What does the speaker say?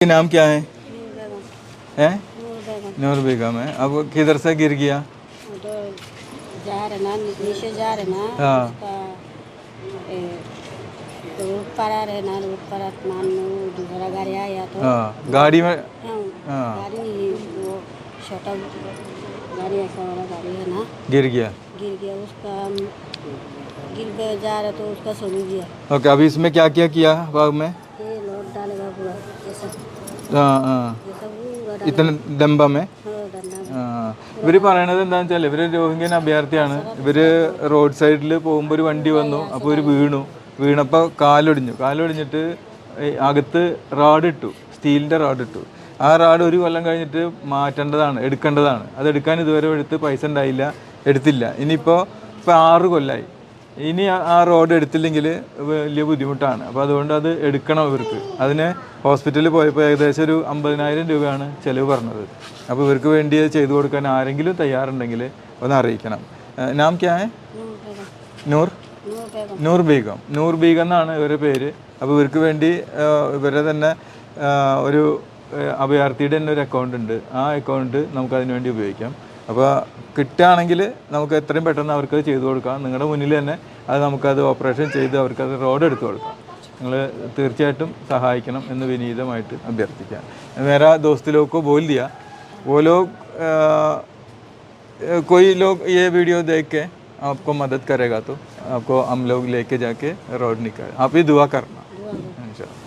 आपका नाम क्या है? नूर बेगम। हैं नूर बेगम है। अब किधर से गिर गया? तो जा रहे ना नीचे जा रहे ना हाँ। ए, तो रोड पर आ रहे ना रोड पर आसमान में दूसरा गाड़ी आया तो। हाँ गाड़ी में हाँ, हाँ। गाड़ी वो छोटा गाड़ी ऐसा वाला गाड़ी है ना। गिर गया। गिर गया उसका गिर गया जा रहा तो उसका सुन गया ओके अभी इसमें क्या क्या किया बाग में? ഇത്തരം ദമ്പമേ? ഇവർ പറയണത് എന്താണെന്ന് വെച്ചാൽ ഇവർ രോഹിംഗ്യൻ അഭയാർത്ഥിയാണ്. ഇവർ റോഡ് സൈഡിൽ പോകുമ്പോൾ ഒരു വണ്ടി വന്നു അപ്പോൾ ഒരു വീണു. വീണപ്പോൾ കാലൊടിഞ്ഞു. കാലൊടിഞ്ഞിട്ട് അകത്ത് റാഡ് ഇട്ടു. സ്റ്റീലിന്റെ റാഡ് ഇട്ടു. ആ റാഡ് ഒരു കൊല്ലം കഴിഞ്ഞിട്ട് മാറ്റേണ്ടതാണ് എടുക്കേണ്ടതാണ്. അത് എടുക്കാൻ ഇതുവരെ എടുത്ത് പൈസ ഉണ്ടായില്ല എടുത്തില്ല. ഇനിയിപ്പോൾ ഇപ്പോൾ ആറ് കൊല്ലമായി ഇനി ആ റോഡ് എടുത്തില്ലെങ്കിൽ വലിയ ബുദ്ധിമുട്ടാണ്. അപ്പോൾ അതുകൊണ്ട് അത് എടുക്കണം ഇവർക്ക്. അതിന് ഹോസ്പിറ്റലിൽ പോയപ്പോൾ ഏകദേശം ഒരു അമ്പതിനായിരം രൂപയാണ് ചിലവ് പറഞ്ഞത്. അപ്പോൾ ഇവർക്ക് വേണ്ടി ചെയ്തു കൊടുക്കാൻ ആരെങ്കിലും തയ്യാറുണ്ടെങ്കിൽ ഒന്ന് അറിയിക്കണം. നാം ക്യാ? നൂർ? നൂർ ബീഗം. നൂർ ബീഗം എന്നാണ് ഇവരുടെ പേര്. അപ്പോൾ ഇവർക്ക് വേണ്ടി ഇവരെ തന്നെ ഒരു അഭയാർത്ഥിയുടെ തന്നെ ഒരു അക്കൗണ്ട് ഉണ്ട്. ആ അക്കൗണ്ട് നമുക്ക് അതിനുവേണ്ടി ഉപയോഗിക്കാം. അപ്പോൾ കിട്ടുകയാണെങ്കിൽ നമുക്ക് എത്രയും പെട്ടെന്ന് അവർക്ക് അത് ചെയ്തു കൊടുക്കാം നിങ്ങളുടെ മുന്നിൽ തന്നെ അത് നമുക്കത് ഓപ്പറേഷൻ ചെയ്ത് അവർക്ക് അത് റോഡ് എടുത്തു കൊടുക്കാം നിങ്ങൾ തീർച്ചയായിട്ടും സഹായിക്കണം എന്ന് വിനീതമായിട്ട് അഭ്യർത്ഥിക്കാം मेरा दोस्त लोग को बोल दिया वो लोग अ, कोई लोग ये वीडियो देख के आपको मदद करेगा तो आपको हम लोग लेके जाके रोड निकाल आप ही दुआ करना दुआ करो। इंशाल्लाह